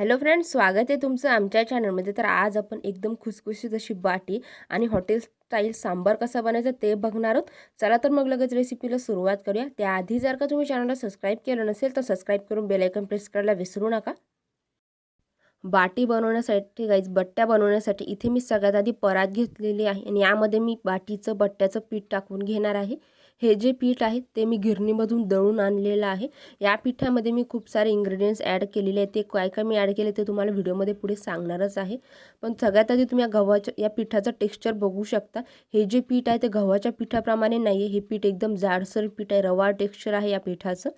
Hello friends स्वागत आहे तुमचं आमच्या चॅनलमध्ये. तर आज आपण एकदम खुसखुशीत अशी बाटी आणि हॉटेल स्टाईल सांबार कसा बनायचा ते बघणार आहोत. चला तर मग लगेच रेसिपीला सुरुवात करूया. त्याआधी जर का तुम्ही चॅनलला सबस्क्राईब केलं नसेल तर सबस्क्राईब करून बेलायकन प्रेस करायला विसरू नका. बाटी बनवण्यासाठी गाईज बट्ट्या बनवण्यासाठी इथे मी सगळ्यात आधी परात घेतलेली आहे आणि यामध्ये मी बाटीचं बट्ट्याचं पीठ टाकून घेणार आहे. हे जे पीठ आहे ते मी गिरणीमधून दळून आणलेलं आहे. या पिठामध्ये मी खूप सारे इंग्रेडियंट्स ॲड केलेले आहेत. ते काय काय मी ॲड केले ते तुम्हाला व्हिडिओमध्ये पुढे सांगणारच आहे. पण सगळ्यात आधी तुम्ही या गव्हाच्या या पिठाचं टेक्स्चर बघू शकता. हे जे पीठ आहे ते गव्हाच्या पिठाप्रमाणे नाही आहे हे पीठ एकदम जाडसर पीठ आहे. रवा टेक्स्चर आहे या पिठाचं.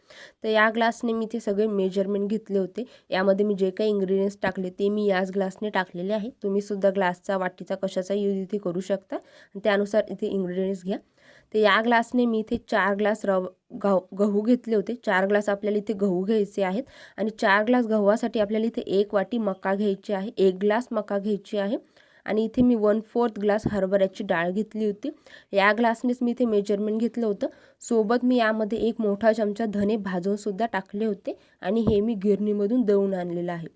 तर या ग्लासने मी ते सगळे मेजरमेंट घेतले होते. यामध्ये मी जे काही इंग्रेडियंट्स टाकले ते मी याच ग्लासने टाकलेले आहे. तुम्हीसुद्धा ग्लासचा वाटीचा कशाचा यूज इथे करू शकता. त्यानुसार इथे इंग्रेडियंट्स घ्या. तर या ग्लासने मी इथे चार ग्लास रव गहू गहू घेतले होते. चार ग्लास आपल्याला इथे गहू घ्यायचे आहेत आणि चार ग्लास गव्हासाठी आपल्याला इथे एक वाटी मका घ्यायची आहे. एक ग्लास मका घ्यायची आहे आणि इथे मी वन फोर्थ ग्लास हरभऱ्याची डाळ घेतली होती. या ग्लासनेच मी इथे मेजरमेंट घेतलं होतं. सोबत मी यामध्ये एक मोठा चमचा धने भाजूनसुद्धा टाकले होते आणि हे मी गिरणीमधून दळून आणलेलं आहे.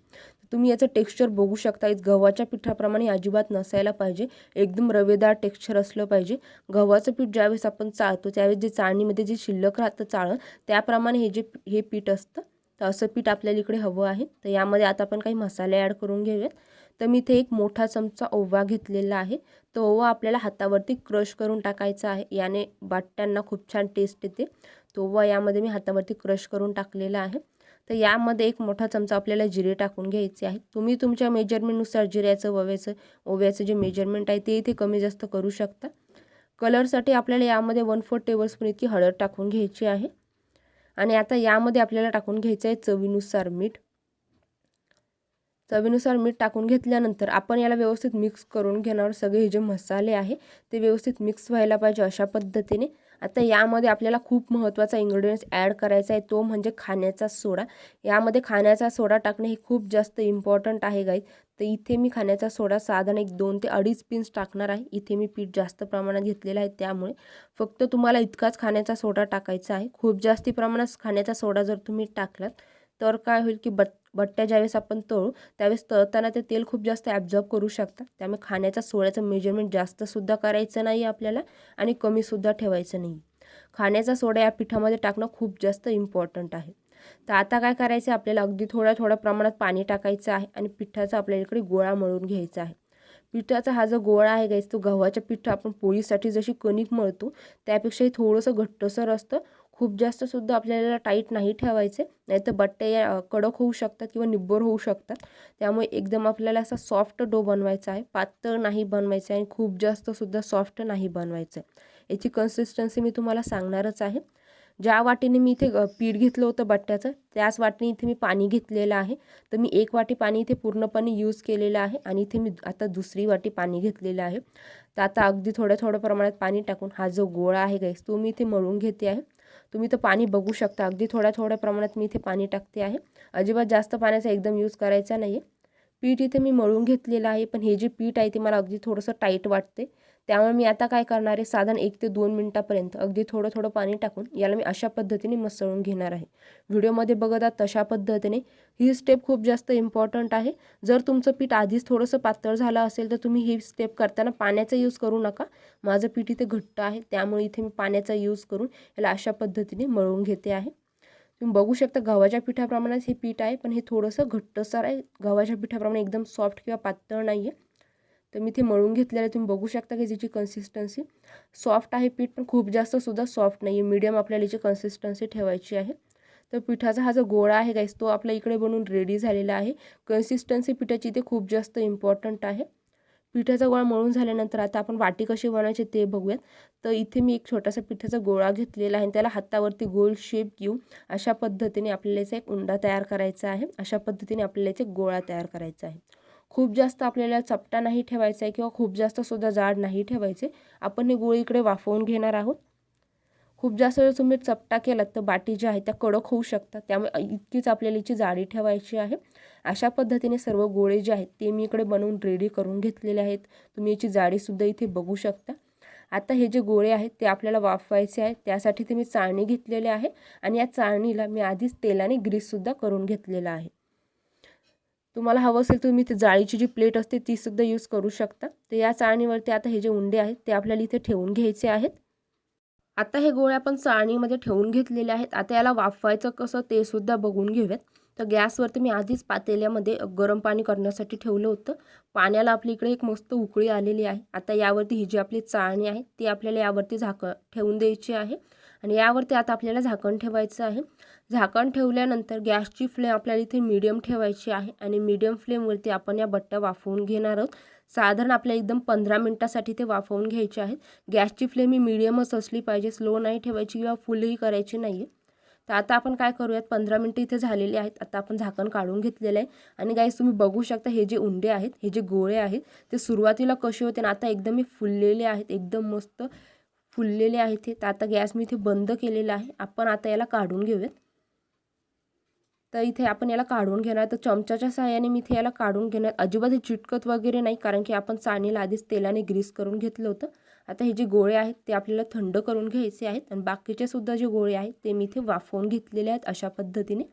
तुम्ही याचं टेक्स्चर बघू शकता. गव्हाच्या पिठाप्रमाणे अजिबात नसायला पाहिजे. एकदम रवेदार टेक्स्चर असलं पाहिजे. गव्हाचं पीठ ज्यावेळेस आपण चाळतो त्यावेळेस जे चाळणीमध्ये जे शिल्लक राहतं चाळण त्याप्रमाणे हे जे हे पीठ असतं तर असं पीठ आपल्याला इकडे हवं आहे. तर यामध्ये आता आपण काही मसाले ॲड करून घेऊयात. तर मी इथे एक मोठा चमचा ओवा घेतलेला आहे. तो ओवा आपल्याला हातावरती क्रश करून टाकायचा आहे. याने बाट्यांना खूप छान टेस्ट येते. तो ओवा यामध्ये मी हातावरती क्रश करून टाकलेला आहे. तर यामध्ये एक मोठा चमचा आपल्याला जिरे टाकून घ्यायचे आहे तुम्ही तुमच्या मेजरमेंटनुसार जिऱ्याचं वव्याचं ओव्याचं जे मेजरमेंट आहे ते इथे कमी जास्त करू शकता. कलरसाठी आपल्याला यामध्ये वन फोर टेबलस्पून इतकी हळद टाकून घ्यायची आहे. आणि आता यामध्ये आपल्याला टाकून घ्यायचं आहे चवीनुसार मीठ. चवीनुसार मीठ टाकून घेतल्यानंतर आपण याला व्यवस्थित मिक्स करून घेणार. सगळे हे जे मसाले आहे ते व्यवस्थित मिक्स व्हायला पाहिजे अशा पद्धतीने. आता यामध्ये आपल्याला खूप महत्त्वाचा इन्ग्रेडियंट्स ॲड करायचा आहे तो म्हणजे खाण्याचा सोडा. यामध्ये खाण्याचा सोडा टाकणे हे खूप जास्त इम्पॉर्टंट आहे गाई तर इथे मी खाण्याचा सोडा साधारण एक दोन ते अडीच पिन्स टाकणार आहे. इथे मी पीठ जास्त प्रमाणात घेतलेलं आहे त्यामुळे फक्त तुम्हाला इतकाच खाण्याचा सोडा टाकायचा आहे. खूप जास्ती प्रमाणात खाण्याचा सोडा जर तुम्ही टाकलात तर काय होईल की बट बट्ट्या ज्यावेळेस आपण तळू त्यावेळेस तळताना ते तेल खूप जास्त ॲब्झॉर्ब करू शकतात. त्यामुळे खाण्याचा सोड्याचं मेजरमेंट जास्तसुद्धा करायचं नाही आपल्याला आणि कमीसुद्धा ठेवायचं नाही. खाण्याचा सोडा या पिठामध्ये टाकणं खूप जास्त इम्पॉर्टंट आहे. तर आता काय करायचं आहे आपल्याला? अगदी थोड्या थोड्या प्रमाणात पाणी टाकायचं आहे आणि पिठाचा आपल्या इकडे गोळा मळून घ्यायचा आहे. पिठाचा हा जो गोळा आहे गाईस तो गव्हाच्या पिठं आपण पोळीसाठी जशी कणिक मळतो त्यापेक्षाही थोडंसं घट्टसर असतं. खूप जास्तसुद्धा आपल्याला टाईट नाही ठेवायचे. नाही तर बट्टे या कडक होऊ शकतात किंवा निब्बर होऊ शकतात. त्यामुळे एकदम आपल्याला असा सॉफ्ट डो बनवायचा आहे. पातळ नाही बनवायचं आहे आणि खूप जास्तसुद्धा सॉफ्ट नाही बनवायचं आहे. याची कन्सिस्टन्सी मी तुम्हाला सांगणारच आहे. ज्या वाटीने मी इथे पीठ घेतलं होतं बट्ट्याचं त्याच वाटीने इथे मी पाणी घेतलेलं आहे. तर मी एक वाटी पाणी इथे पूर्णपणे यूज केलेलं आहे आणि इथे मी आता दुसरी वाटी पाणी घेतलेलं आहे. तर आता अगदी थोड्या थोड्या प्रमाणात पाणी टाकून हा जो गोळा आहे गाईस तो मी इथे मळून घेते आहे. तुम्ही तर पाणी बघू शकता. अगदी थोड्या थोड्या प्रमाणात मी इथे पाणी टाकते आहे. अजिबात जास्त पाण्याचा एकदम यूज करायचा नाही आहे पीठ इथे मी मळून घेतलेलं आहे पण हे जे पीठ आहे ते मला अगदी थोडंसं टाईट वाटते त्यामुळे मी आता काय करणार आहे साधारण एक ते दोन मिनटापर्यंत अगदी थोडं थोडं पाणी टाकून याला मी अशा पद्धतीने मसळून घेणार आहे. व्हिडिओमध्ये बघत आहात तशा पद्धतीने. ही स्टेप खूप जास्त इम्पॉर्टंट आहे. जर तुमचं पीठ आधीच थोडंसं पातळ झालं असेल तर तुम्ही ही स्टेप करताना पाण्याचा यूज करू नका. माझं पीठ इथे घट्ट आहे त्यामुळे इथे मी पाण्याचा यूज करून याला अशा पद्धतीने मळून घेते आहे. तुम्ही बघू शकता गव्हाच्या पिठाप्रमाणेच हे पीठ आहे पण हे थोडंसं घट्टसर आहे. गव्हाच्या पिठाप्रमाणे एकदम सॉफ्ट किंवा पातळ नाही आहे तर मी ते मळून घेतलेलं आहे. तुम्ही बघू शकता की त्याची कन्सिस्टन्सी सॉफ्ट आहे पीठ पण खूप जास्तसुद्धा सॉफ्ट नाही आहे मीडियम आपल्याला याची कन्सिस्टन्सी ठेवायची आहे. तर पिठाचा हा जो गोळा आहे गाईस तो आपल्या इकडे बनून रेडी झालेला आहे. कन्सिस्टन्सी पिठाची ते खूप जास्त इम्पॉर्टंट आहे. पिठाचा गोळा मळून झाल्यानंतर आता आपण वाटी कशी बनवायची ते बघूयात. तर इथे मी एक छोटासा पिठाचा गोळा घेतलेला आहे त्याला हातावरती गोल शेप घेऊन अशा पद्धतीने आपल्याला याचा एक उंडा तयार करायचा आहे. अशा पद्धतीने आपल्याला याचा गोळा तयार करायचा आहे. खूप जास्त आपल्याला चपटा नाही ठेवायचा आहे किंवा खूप जास्त सुद्धा जाड नाही ठेवायचे. आपण हे गोळी इकडे वाफवून घेणार आहोत. खूप जास्त जर तुम्ही चपटा केलात तर बाटी ज्या आहेत त्या कडक होऊ शकतात. त्यामुळे इतकीच आपल्याला याची जाडी ठेवायची आहे. अशा पद्धतीने सर्व गोळे जे आहेत ते मी इकडे बनवून रेडी करून घेतलेले आहेत. तुम्ही याची जाडीसुद्धा इथे बघू शकता. आता हे जे गोळे आहेत ते आपल्याला वाफवायचे आहेत. त्यासाठी ते मी चाळणी घेतलेले आहे आणि या चाळणीला मी आधीच तेलाने ग्रीससुद्धा करून घेतलेला आहे. तुम्हाला हवं असेल तुम्ही ते जाळीची जी प्लेट असते तीसुद्धा यूज करू शकता. तर या चाळणीवरती आता हे जे उंडे आहेत ते आपल्याला इथे ठेवून घ्यायचे आहेत. आता हे गोळे आपण चाळणीमध्ये ठेवून घेतलेले आहेत. आता याला वाफवायचं कसं ते सुद्धा बघून घेऊयात. तर गॅसवरती मी आधीच पातेल्यामध्ये गरम पाणी करण्यासाठी ठेवलं होतं. पाण्याला आपली इकडे एक मस्त उकळी आलेली आहे. आता यावरती ही जी आपली चाळणी आहे ती आपल्याला यावरती झाक ठेवून द्यायची आहे. आणि यावरती आता आपल्याला झाकण ठेवायचं आहे. झाकण ठेवल्यानंतर गॅसची फ्लेम आपल्याला इथे मीडियम ठेवायची आहे. आणि मीडियम फ्लेमवरती आपण या बट्ट्या वाफवून घेणार आहोत. साधारण आपल्या एकदम पंधरा मिनटासाठी ते वाफवून घ्यायचे आहेत. गॅसची फ्लेम ही मिडियमच असली पाहिजे स्लो नाही ठेवायची किंवा फुलही करायची नाही आहे तर आता आपण काय करूयात पंधरा मिनटं इथे झालेले आहेत. आता आपण झाकण काढून घेतलेलं आहे. आणि गाईस तुम्ही बघू शकता हे जे उंडे आहेत हे जे गोळे आहेत ते सुरुवातीला कसे होते ना आता एकदम हे फुललेले आहेत एकदम मस्त फुललेले आहेत हे. तर आता गॅस मी इथे बंद केलेला आहे. आपण आता याला काढून घेऊयात. तर इथे आपण याला काढून घेणार तर चमच्याच्या सहाय्याने मी इथे याला काढून घेणार अजिबात हे चिटकत वगैरे नाही कारण की आपण चाणीला आधीच तेलाने ग्रीस करून घेतलं होतं. आता हे जे गोळे आहेत ते आपल्याला थंड करून घ्यायचे आहेत. आणि बाकीचे सुद्धा जे गोळे आहेत ते मी इथे वाफवून घेतलेले आहेत अशा पद्धतीने.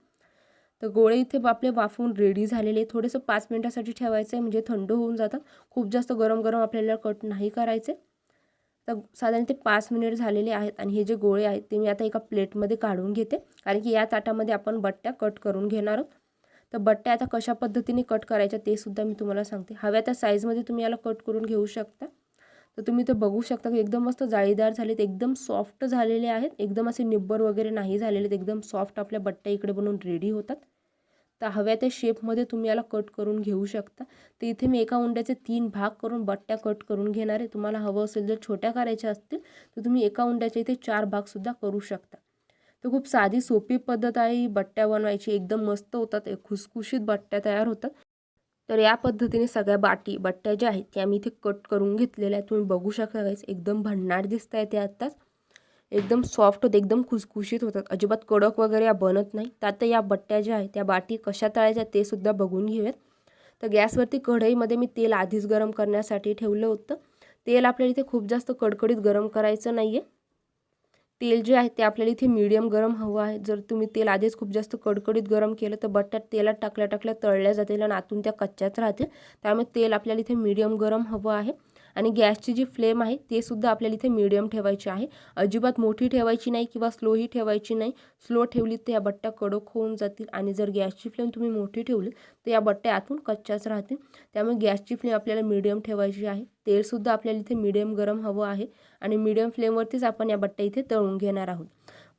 तर गोळे इथे आपले वाफवून रेडी झालेले थोडंसं पाच मिनटासाठी ठेवायचं आहे म्हणजे थंड होऊन जातात. खूप जास्त गरम गरम आपल्याला कट नाही करायचे. तर साधारण ते पाच मिनिट झालेले आहेत आणि हे जे गोळे आहेत ते मी आता एका प्लेटमध्ये काढून घेते. कारण की या ताटामध्ये आपण बट्ट्या कट करून घेणार आहोत. तर बट्ट्या आता कशा पद्धतीने कट करायच्या ते सुद्धा मी तुम्हाला सांगते. हव्या त्या साईजमध्ये तुम्ही याला कट करून घेऊ शकता. तर तुम्ही ते बघू शकता की एकदम मस्त जाळीदार झालेत एकदम सॉफ्ट झालेले आहेत. एकदम असे निब्बर वगैरे नाही झालेले एकदम सॉफ्ट आपल्या बट्ट्या इकडे बनवून रेडी होतात. तर हव्या त्या शेपमध्ये तुम्ही याला कट करून घेऊ शकता. तर इथे मी एका उंड्याचे तीन भाग करून बट्ट्या कट करून घेणार आहे. तुम्हाला हवं असेल जर छोट्या करायच्या असतील तर तुम्ही एका उंड्याचे इथे चार भागसुद्धा करू शकता. तर खूप साधी सोपी पद्धत आहे. ही बट्ट्या बनवायची एकदम मस्त होतात. खुसखुशीत बट्ट्या तयार होतात. तर या पद्धतीने सगळ्या बाटी बट्ट्या ज्या आहेत त्या मी इथे कट करून घेतलेल्या आहेत. तुम्ही बघू शकता गाईस एकदम भन्नाट दिसत आहे ते आत्ताच. एकदम सॉफ्ट होते एकदम खुसखुशीत होतात. अजिबात कडक वगैरे या बनत नाही. त्यात आता या बट्ट्या ज्या आहेत त्या बाटी कशा तळायच्या ते सुद्धा बघून घेऊयात. तर गॅसवरती कढईमध्ये मी तेल आधीच गरम करण्यासाठी ठेवलं होतं. तेल आपल्याला इथे खूप जास्त कडकडीत गरम करायचं नाही आहे तेल जे आहे ते आपल्याला इथे मीडियम गरम हवं आहे. जर तुम्ही तेल आधीच खूप जास्त कडकडीत गरम केलं तर बट्ट्यात तेलात टाकल्या टाकल्या तळल्या जातील आणि आतून त्या कच्च्याच राहतील. त्यामुळे तेल आपल्याला इथे मीडियम गरम हवं आहे. आणि गॅसची जी फ्लेम आहे ते सुद्धा आपल्याला इथे मीडियम ठेवायची आहे. अजिबात मोठी ठेवायची नाही किंवा स्लोही ठेवायची नाही. स्लो ठेवली तर या बट्ट्या कडक होऊन जातील आणि जर गॅसची फ्लेम तुम्ही मोठी ठेवली तर या बट्ट्या आतून कच्च्याच राहतील. त्यामुळे गॅसची फ्लेम आपल्याला मीडियम ठेवायची आहे. तेलसुद्धा आपल्याला इथे मीडियम गरम हवं आहे आणि मीडियम फ्लेमवरतीच आपण या बट्ट्या इथे तळून घेणार आहोत.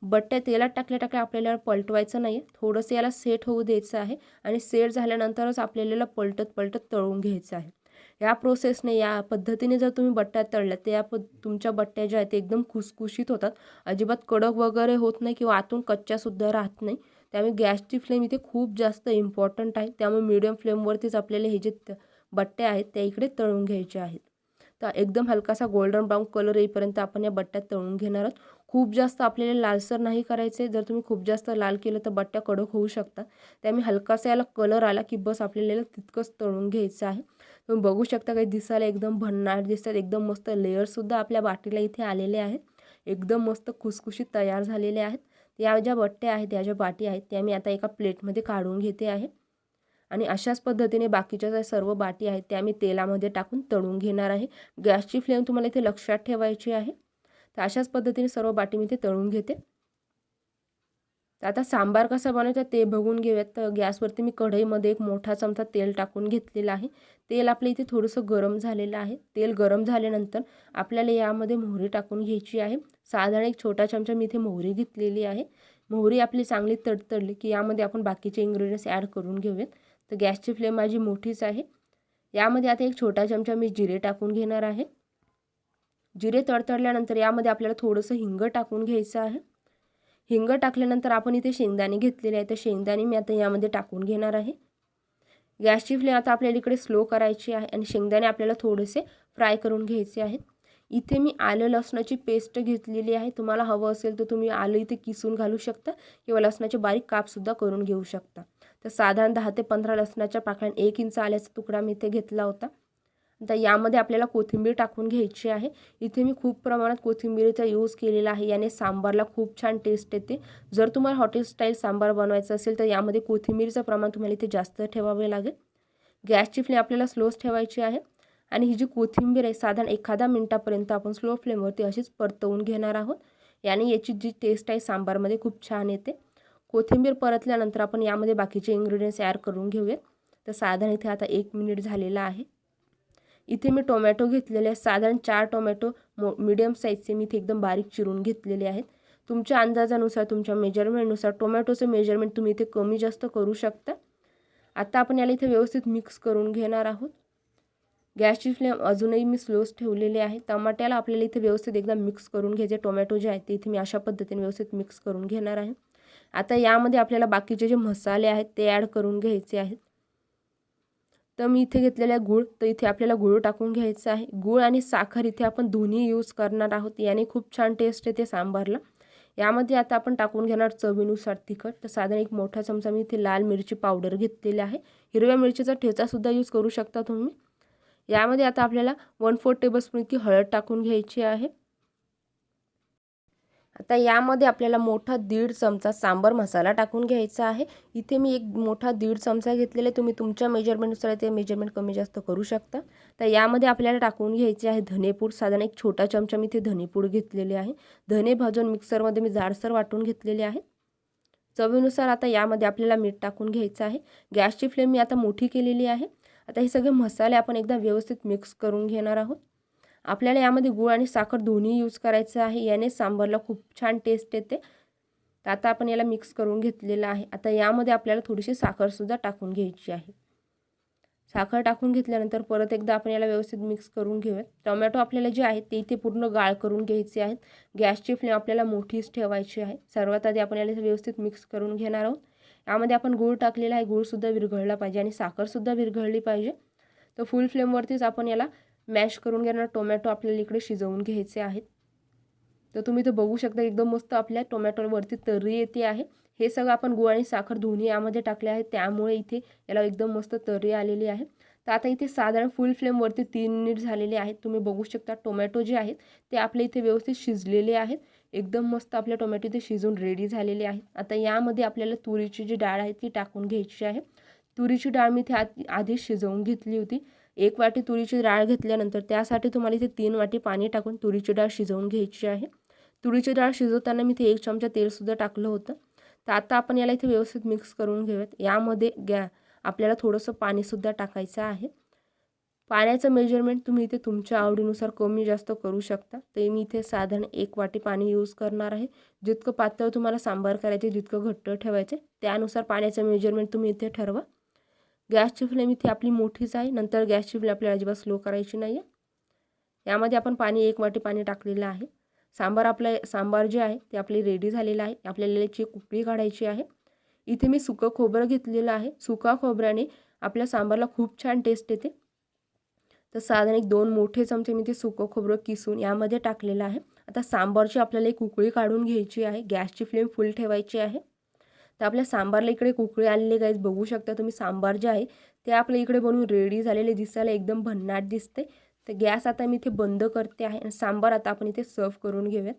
बट्ट्या तेलात टाकल्या टाकल्या आपल्याला पलटवायचं नाही आहे थोडंसं याला सेट होऊ द्यायचं आहे आणि सेट झाल्यानंतरच आपल्याला पलटत पलटत तळून घ्यायचं आहे. या प्रोसेसने या पद्धतीने जर तुम्ही बट्ट्या तळल्या तर या प तुमच्या बट्ट्या ज्या आहेत ते एकदम खुसखुशीत होतात. अजिबात कडक वगैरे होत नाही किंवा आतून कच्च्यासुद्धा राहत नाही. त्यामुळे गॅसची फ्लेम इथे खूप जास्त इम्पॉर्टंट आहे. त्यामुळे मीडियम फ्लेमवरतीच आपल्याला हे जे बट्ट्या आहेत त्या इकडे तळून घ्यायच्या आहेत. तर एकदम हलकासा गोल्डन ब्राऊन कलर येईपर्यंत आपण या बट्ट्यात तळून घेणार आहोत. खूप जास्त आपल्याला लालसर नाही करायचे. जर तुम्ही खूप जास्त लाल केलं तर बट्ट्या कडक होऊ शकतात. त्यामुळे हलकासा याला कलर आला की बस आपल्याला तितकंच तळून घ्यायचं आहे. तुम्ही बघू शकता काही दिसायला एकदम भन्नाट दिसतात. एकदम मस्त लेअरसुद्धा आपल्या बाटीला इथे आलेले आहेत. एकदम मस्त खुसखुशीत तयार झालेले आहेत. या ज्या बट्ट्या आहेत या ज्या बाटी आहेत त्या मी आता एका प्लेटमध्ये काढून घेते आहे. आणि अशाच पद्धतीने बाकीच्या ज्या सर्व बाटी आहेत त्या मी तेलामध्ये टाकून तळून घेणार आहे. गॅसची फ्लेम तुम्हाला इथे लक्षात ठेवायची आहे. तर अशाच पद्धतीने सर्व बाटी मी ते तळून घेते. तर आता सांबार कसा बनवायचा ते बघून घेऊयात. तर गॅसवरती मी कढईमध्ये एक मोठा चमचा तेल टाकून घेतलेला आहे. तेल आपल्या इथे थोडंसं गरम झालेलं आहे. तेल गरम झाल्यानंतर आपल्याला यामध्ये मोहरी टाकून घ्यायची आहे. साधारण एक छोटा चमचा मी इथे मोहरी घेतलेली आहे. मोहरी आपली चांगली तडतडली की यामध्ये आपण बाकीचे इन्ग्रेडियंट्स ॲड करून घेऊयात. तर गॅसची फ्लेम माझी मोठीच आहे. यामध्ये आता एक छोटा चमचा मी जिरे टाकून घेणार आहे. जिरे तडतडल्यानंतर यामध्ये आपल्याला थोडंसं हिंग टाकून घ्यायचं आहे. हिंग टाकल्यानंतर आपण इथे शेंगदाणे घेतलेले आहे तर शेंगदाणे मी आता यामध्ये टाकून घेणार आहे. गॅसची फ्लेम आता आपल्याला इकडे स्लो करायची आहे आणि शेंगदाणे आपल्याला थोडेसे फ्राय करून घ्यायचे आहेत. इथे मी आलं लसणाची पेस्ट घेतलेली आहे. तुम्हाला हवं असेल तर तुम्ही आलं इथे किसून घालू शकता किंवा लसणाचे बारीक कापसुद्धा करून घेऊ शकता. तर साधारण दहा ते पंधरा लसणाच्या पाकळ्याने एक इंच आल्याचा तुकडा मी इथे घेतला होता. आता यामध्ये आपल्याला कोथिंबीर टाकून घ्यायची आहे. इथे मी खूप प्रमाणात कोथिंबीरीचा यूज केलेला आहे. याने सांबारला खूप छान टेस्ट येते. जर तुम्हाला हॉटेल स्टाईल सांबार बनवायचं असेल तर यामध्ये कोथिंबीरचं प्रमाण तुम्हाला इथे जास्त ठेवावे लागेल. गॅसची फ्लेम आपल्याला स्लोच ठेवायची आहे. आणि ही जी कोथिंबीर आहे साधारण एखादा मिनटापर्यंत आपण स्लो फ्लेमवरती अशीच परतवून घेणार आहोत. याने याची जी टेस्ट आहे सांबारमध्ये खूप छान येते. कोथिंबीर परतल्यानंतर आपण यामध्ये बाकीचे इन्ग्रेडियंट्स ॲड करून घेऊयात. तर साधारण इथे आता एक मिनिट झालेला आहे. इथे मी टोमॅटो घेतलेले आहेत. साधारण चार टोमॅटो मो मिडियम साईजचे मी इथे एकदम बारीक चिरून घेतलेले आहेत. तुमच्या अंदाजानुसार तुमच्या मेजरमेंटनुसार टोमॅटोचं मेजरमेंट तुम्ही इथे कमी जास्त करू शकता. आता आपण याला इथे व्यवस्थित मिक्स करून घेणार आहोत. गॅसची फ्लेम अजूनही मी स्लोच ठेवलेली आहे. टमाट्याला आपल्याला इथे व्यवस्थित एकदम मिक्स करून घ्यायचे. टोमॅटो जे आहेत ते इथे मी अशा पद्धतीने व्यवस्थित मिक्स करून घेणार आहे. आता यामध्ये आपल्याला बाकीचे जे मसाले आहेत ते ॲड करून घ्यायचे आहेत. तर मी इथे घेतलेला गूळ तर इथे आपल्याला गूळ टाकून घ्यायचं आहे. गूळ आणि साखर इथे आपण दोन्ही यूज करणार आहोत. याने खूप छान टेस्ट येते सांबारला. यामध्ये आता आपण टाकून घेणार चवीनुसार तिखट. तर साधारण एक मोठा चमचा मी इथे लाल मिरची पावडर घेतलेली आहे. हिरव्या मिरचीचा ठेचासुद्धा यूज करू शकता तुम्ही. यामध्ये आता आपल्याला वन फोर टेबलस्पून इतकी हळद टाकून घ्यायची आहे. आता यामध्ये आपल्याला मोठा दीड चमचा सांबर मसाला टाकून घ्यायचा आहे. इथे मी एक मोठा दीड चमचा घेतलेला आहे. तुम्ही तुमच्या मेजरमेंटनुसार ते मेजरमेंट कमी जास्त करू शकता. तर यामध्ये आपल्याला टाकून घ्यायचे आहे धनेपूड. साधारण एक छोटा चमचा मी इथे धनेपूड घेतलेले आहे. धने भाजून मिक्सरमध्ये मी जाडसर वाटून घेतलेले आहे. चवीनुसार आता यामध्ये आपल्याला मीठ टाकून घ्यायचं आहे. गॅसची फ्लेम मी आता मोठी केलेली आहे. आता हे सगळे मसाले आपण एकदा व्यवस्थित मिक्स करून घेणार आहोत. आपल्याला यामध्ये गुळ आणि साखर दोन्ही यूज करायचं आहे. याने सांबारला खूप छान टेस्ट येते. तर आता आपण याला मिक्स करून घेतलेलं आहे. आता यामध्ये आपल्याला थोडीशी साखरसुद्धा टाकून घ्यायची आहे. साखर टाकून घेतल्यानंतर परत एकदा आपण याला व्यवस्थित मिक्स करून घेऊयात. टोमॅटो आपल्याला जे आहे ते इथे पूर्ण गाळ करून घ्यायचे आहेत. गॅसची फ्लेम आपल्याला मोठीच ठेवायची आहे. सर्वात आधी आपण याला व्यवस्थित मिक्स करून घेणार आहोत. यामध्ये आपण गूळ टाकलेला आहे. गूळसुद्धा विरघळला पाहिजे आणि साखरसुद्धा विरघळली पाहिजे. तर फुल फ्लेमवरतीच आपण याला मॅश करून घेणार. टोमॅटो आपल्याला इकडे शिजवून घ्यायचे आहेत. तर तुम्ही तर बघू शकता एकदम मस्त आपल्या टोमॅटोवरती तर्री येते आहे. हे सगळं आपण गुळ आणि साखर दोन्ही यामध्ये टाकले आहे. त्यामुळे इथे याला एकदम मस्त तर्री आलेली आहे. तर आता इथे साधारण फुल फ्लेमवरती तीन मिनिट झालेले आहेत. तुम्ही बघू शकता टोमॅटो जे आहेत ते आपल्या इथे व्यवस्थित शिजलेले आहेत. एकदम मस्त आपल्या टोमॅटो इथे शिजून रेडी झालेले आहेत. आता यामध्ये आपल्याला तुरीची जी डाळ आहे ती टाकून घ्यायची आहे. तुरीची डाळ मी इथे आधी शिजवून घेतली होती. एक वाटी तुरीची डाळ घेतल्यानंतर त्यासाठी तुम्हाला इथे तीन वाटी पाणी टाकून तुरीची डाळ शिजवून घ्यायची आहे. तुरीची डाळ शिजवताना मी इथे एक चमचा तेलसुद्धा टाकलं होतं. तर आता आपण याला इथे व्यवस्थित मिक्स करून घेऊयात. यामध्ये गॅ आपल्याला थोडंसं पाणीसुद्धा टाकायचं आहे. पाण्याचं मेजरमेंट तुम्ही इथे तुमच्या आवडीनुसार कमी जास्त करू शकता. ते मी इथे साधारण एक वाटी पाणी यूज करणार आहे. जितकं पातळ तुम्हाला सांबार करायचे जितकं घट्ट ठेवायचे त्यानुसार पाण्याचं मेजरमेंट तुम्ही इथे ठरवा. गॅसची फ्लेम इथे आपली मोठीच आहे. नंतर गॅसची फ्लेम आपल्याला अजिबात स्लो करायची नाही आहे यामध्ये आपण पाणी एक वाटी पाणी टाकलेलं आहे. सांबार आपलं सांबार जे आहे ते आपली रेडी झालेलं आहे. आपल्याला याची कुकळी काढायची आहे. इथे मी सुकं खोबरं घेतलेलं आहे. सुका खोबऱ्याने आपल्या सांबारला खूप छान टेस्ट येते. तर साधारण एक दोन मोठे चमचे मी ते सुकं खोबरं किसून यामध्ये टाकलेलं आहे. आता सांबारची आपल्याला एक उकळी काढून घ्यायची आहे. गॅसची फ्लेम फुल ठेवायची आहे. तर आपल्या सांबारला इकडे कुकळी आलेले गाईज बघू शकता तुम्ही सांबार जे आहे ते आपल्या इकडे बनवून रेडी झालेले दिसायला एकदम भन्नाट दिसते. तर गॅस आता मी इथे बंद करते आहे आणि सांबार आता आपण इथे सर्व करून घेऊयात.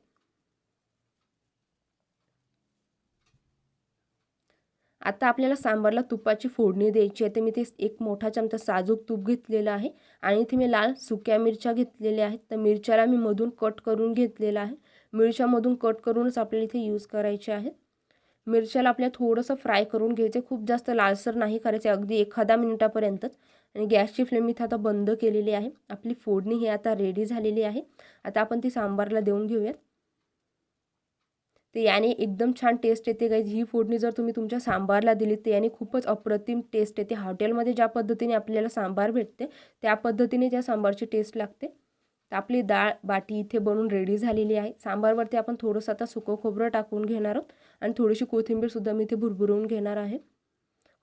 आता आपल्याला सांबारला तुपाची फोडणी द्यायची आहे. तर मी ते एक मोठा चमचा साजूक तूप घेतलेलं आहे आणि इथे मी लाल सुक्या मिरच्या घेतलेल्या आहेत. तर मिरच्याला मी मधून कट करून घेतलेला आहे. मिरच्यामधून कट करूनच आपल्याला इथे यूज करायचे आहेत. मिरच्याला आपल्या थोडंसं फ्राय करून घ्यायचं खूप जास्त लालसर नाही करायचं अगदी एखादा मिनिटापर्यंतच. आणि गॅसची फ्लेम इथं आता बंद केलेली आहे. आपली फोडणी ही आता रेडी झालेली आहे. आता आपण ती सांबारला देऊन घेऊयात. तर याने एकदम छान टेस्ट येते गाईज ही फोडणी जर तुम्ही तुमच्या सांबारला दिली तर याने खूपच अप्रतिम टेस्ट येते. हॉटेलमध्ये ज्या पद्धतीने आपल्याला सांबार भेटते त्या पद्धतीने त्या सांबारची टेस्ट लागते. तर आपली डाळ बाटी इथे बनवून रेडी झालेली आहे. सांबारवरती आपण थोडंसं आता सुकं खोबरं टाकून घेणार आहोत आणि थोडीशी कोथिंबीरसुद्धा मी इथे भुरभुरवून घेणार आहे.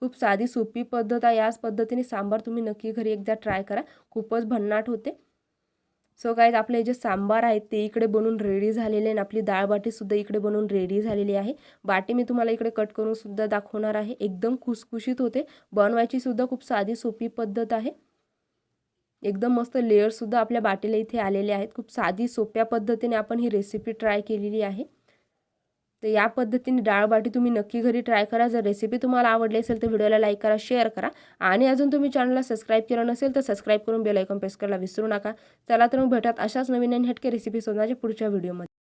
खूप साधी सोपी पद्धत आहे. याच पद्धतीने सांबार तुम्ही नक्की घरी एकदा ट्राय करा. खूपच भन्नाट होते. सो काय आपले जे सांबार आहे ते इकडे बनवून रेडी झालेले आणि आपली डाळ बाटीसुद्धा इकडे बनवून रेडी झालेली आहे. बाटी मी तुम्हाला इकडे कट करूनसुद्धा दाखवणार आहे. एकदम खुसखुशीत होते. बनवायची सुद्धा खूप साधी सोपी पद्धत आहे. एकदम मस्त लेअरसुद्धा आपल्या बाटीला इथे आलेले आहेत. खूप साधी सोप्या पद्धतीने आपण ही रेसिपी ट्राय केलेली आहे. तर या पद्धतीने डाळबाटी तुम्ही नक्की घरी ट्राय करा. जर रेसिपी तुम्हाला आवडली असेल तर व्हिडिओला लाईक करा शेअर करा. आणि अजून तुम्ही चॅनलला सबस्क्राईब केलं नसेल तर सबस्क्राईब करून बेल आयकॉन प्रेस करायला विसरू नका. चला तर मग भेटत अशाच नवीन आणि हटके रेसिपी शोधण्याच्या पुढच्या व्हिडिओमध्ये